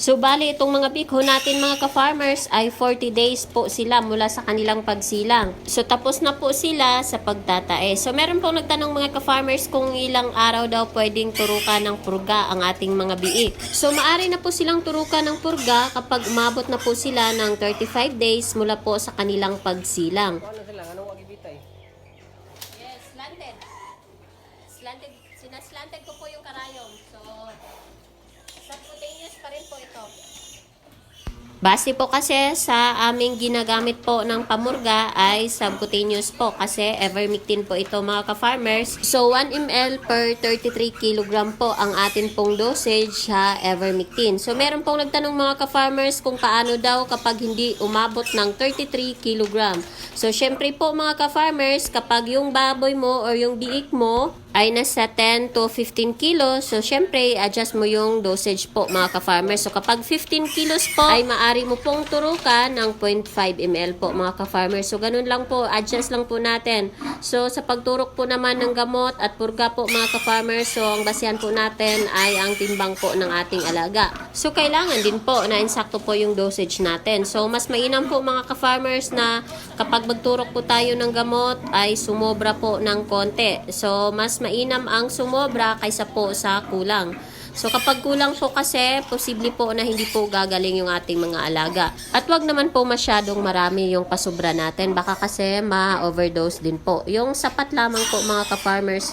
So, bali, itong mga bikho natin mga ka-farmers ay 40 days po sila mula sa kanilang pagsilang. So, tapos na po sila sa pagtatae. So, meron pong nagtanong mga ka-farmers kung ilang araw daw pwedeng turukan ng purga ang ating mga biik. So, maari na po silang turukan ng purga kapag umabot na po sila ng 35 days mula po sa kanilang pagsilang. Ano sila? Anong agibitay? Yes, slanted. Slanted, sinaslanted ko po yung karayom. So, subcutaneous pa rin po ito. Base po kasi sa aming ginagamit po ng pamurga ay subcutaneous po kasi evermectin po ito mga ka-farmers. So 1 ml per 33 kg po ang atin pong dosage sa evermectin. So meron pong nagtanong mga ka-farmers kung paano daw kapag hindi umabot ng 33 kg. So syempre po mga ka-farmers kapag yung baboy mo or yung biik mo ay nasa 10 to 15 kilos. So, syempre, adjust mo yung dosage po, mga ka-farmers. So, kapag 15 kilos po, ay maari mo pong turukan ng 0.5 ml po, mga ka-farmers. So, ganun lang po. Adjust lang po natin. So, sa pagturok po naman ng gamot at purga po, mga ka-farmers, so, ang basihan po natin ay ang timbang po ng ating alaga. So, kailangan din po na insakto po yung dosage natin. So, mas mainam po, mga ka-farmers, na kapag magturok po tayo ng gamot, ay sumobra po ng konti. So, mas mainam ang sumobra kaysa po sa kulang. So kapag kulang po kasi, posible po na hindi po gagaling yung ating mga alaga. At wag naman po masyadong marami yung pasobra natin. Baka kasi ma-overdose din po. Yung sapat lamang po mga ka-farmers,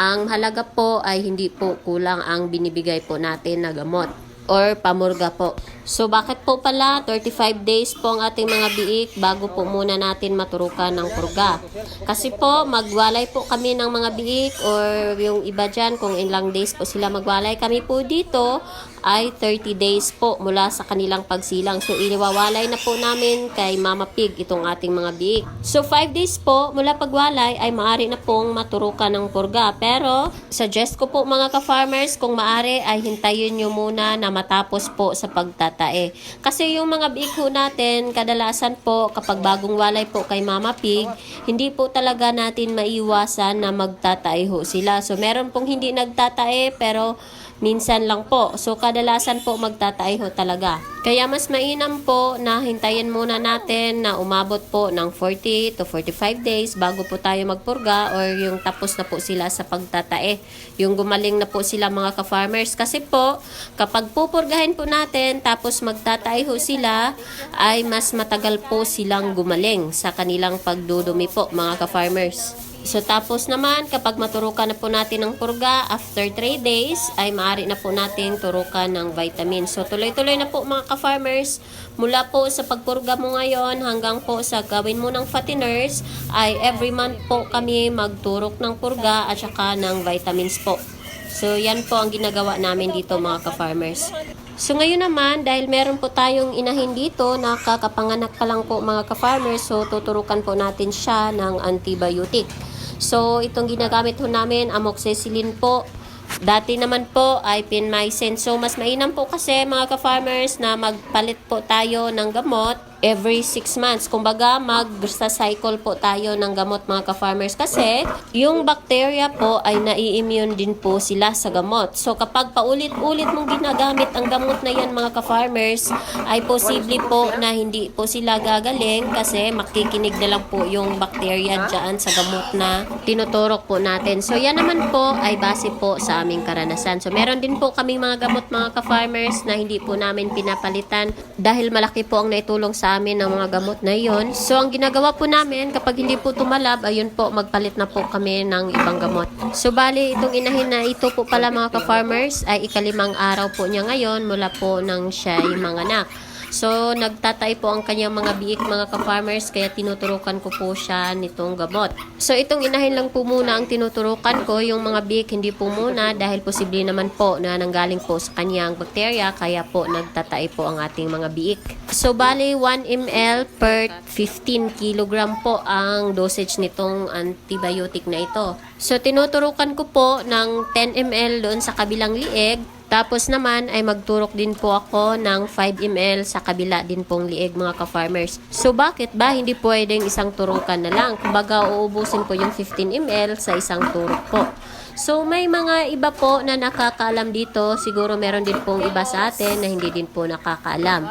ang halaga po ay hindi po kulang ang binibigay po natin na gamot or pamurga po. So bakit po pala 35 days po ang ating mga biik bago po muna natin maturukan ng purga? Kasi po magwalay po kami ng mga biik or yung iba dyan kung ilang days po sila magwalay. Kami po dito ay 30 days po mula sa kanilang pagsilang. So iniwawalay na po namin kay Mama Pig itong ating mga biik. So 5 days po mula pagwalay ay maari na pong maturukan ng purga. Pero suggest ko po mga ka-farmers kung maari ay hintayin nyo muna na matapos po sa pagtatae. Kasi yung mga biko natin, kadalasan po kapag bagong walay po kay Mama Pig, hindi po talaga natin maiwasan na magtatae ho sila. So meron pong hindi nagtatae pero minsan lang po. So kadalasan po magtatae ho talaga. Kaya mas mainam po na hintayin muna natin na umabot po ng 40 to 45 days bago po tayo magpurga or yung tapos na po sila sa pagtatae. Yung gumaling na po sila mga ka-farmers. Kasi po, kapag pupurgahin po natin tapos magtatae ho sila, ay mas matagal po silang gumaling sa kanilang pagdudumi po mga ka-farmers. So tapos naman, kapag maturukan na po natin ng purga, after 3 days, ay maaari na po natin turukan ng vitamin. So tuloy-tuloy na po mga ka-farmers, mula po sa pagpurga mo ngayon hanggang po sa gawin mo ng fatteners, ay every month po kami magturok ng purga at saka ng vitamins po. So yan po ang ginagawa namin dito mga ka-farmers. So ngayon naman, dahil meron po tayong inahin dito na kakapanganak pa lang po mga ka-farmers, so tuturukan po natin siya ng antibiotic. So itong ginagamit po namin, amoxicillin po. Dati naman po ay pinmycin. So mas mainam po kasi mga ka-farmers na magpalit po tayo ng gamot every 6 months. Kumbaga, mag-cycle po tayo ng gamot mga ka-farmers kasi yung bacteria po ay nai-immune din po sila sa gamot. So kapag paulit-ulit mong ginagamit ang gamot na yan mga ka-farmers, ay posible po na hindi po sila gagaling kasi makikinig na lang po yung bacteria dyan sa gamot na tinuturok po natin. So yan naman po ay base po sa aming karanasan. So meron din po kaming mga gamot mga ka-farmers na hindi po namin pinapalitan dahil malaki po ang naitulong sa amin ng mga gamot na yon. So, ang ginagawa po namin, kapag hindi po tumalab, ayun po, magpalit na po kami ng ibang gamot. So, bali, itong inahin na ito po pala mga ka-farmers, ay ikalimang araw po niya ngayon mula po nang siya ay manganak. So, nagtatay po ang kanyang mga biik mga ka-farmers kaya tinuturukan ko po siya nitong gamot. So, itong inahin lang po muna ang tinuturukan ko, yung mga biik hindi po muna dahil posible naman po na nanggaling po sa kanyang bakterya kaya po nagtatay po ang ating mga biik. So, bali 1 ml per 15 kilogram po ang dosage nitong antibiotic na ito. So, tinuturukan ko po ng 10 ml doon sa kabilang lieg Tapos naman ay magturok din po ako ng 5 ml sa kabila din pong liig mga ka-farmers. So bakit ba hindi pwedeng isang turukan na lang? Kumbaga uubusin po yung 15 ml sa isang turok po. So may mga iba po na nakakaalam dito, siguro meron din pong iba sa atin na hindi din po nakakaalam.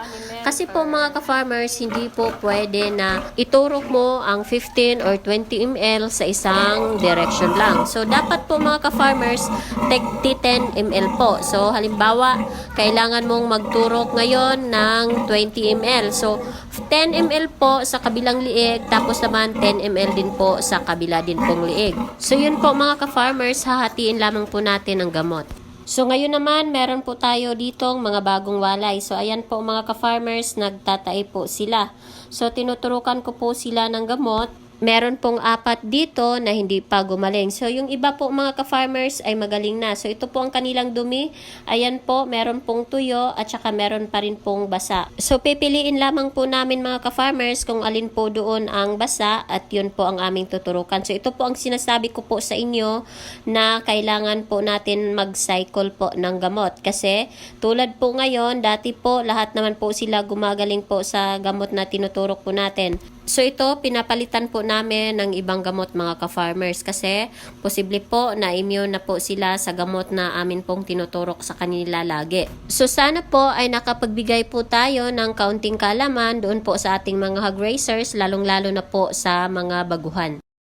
Kasi po mga ka-farmers, hindi po pwede na iturok mo ang 15 or 20 ml sa isang direction lang. So dapat po mga ka-farmers, take 10 ml po. So halimbawa, kailangan mong magturok ngayon ng 20 ml. So 10 ml po sa kabilang liig, tapos naman 10 ml din po sa kabila din pong liig. So yun po mga ka-farmers, hahatiin lamang po natin ang gamot. So ngayon naman, meron po tayo ditong mga bagong walay. So ayan po mga ka-farmers, nagtatay po sila. So tinuturukan ko po sila ng gamot. Meron pong apat dito na hindi pa gumaling. So yung iba po mga ka-farmers ay magaling na. So ito po ang kanilang dumi. Ayan po, meron pong tuyo at saka meron pa rin pong basa. So pipiliin lamang po namin mga ka-farmers kung alin po doon ang basa at yun po ang aming tuturukan. So ito po ang sinasabi ko po sa inyo na kailangan po natin mag-cycle po ng gamot. Kasi tulad po ngayon, dati po lahat naman po sila gumagaling po sa gamot na tinuturok po natin. So ito, pinapalitan po namin ng ibang gamot mga ka-farmers kasi posible po na immune na po sila sa gamot na amin pong tinuturok sa kanila lagi. So sana po ay nakapagbigay po tayo ng kaunting kalaman doon po sa ating mga hog racers, lalong-lalo na po sa mga baguhan.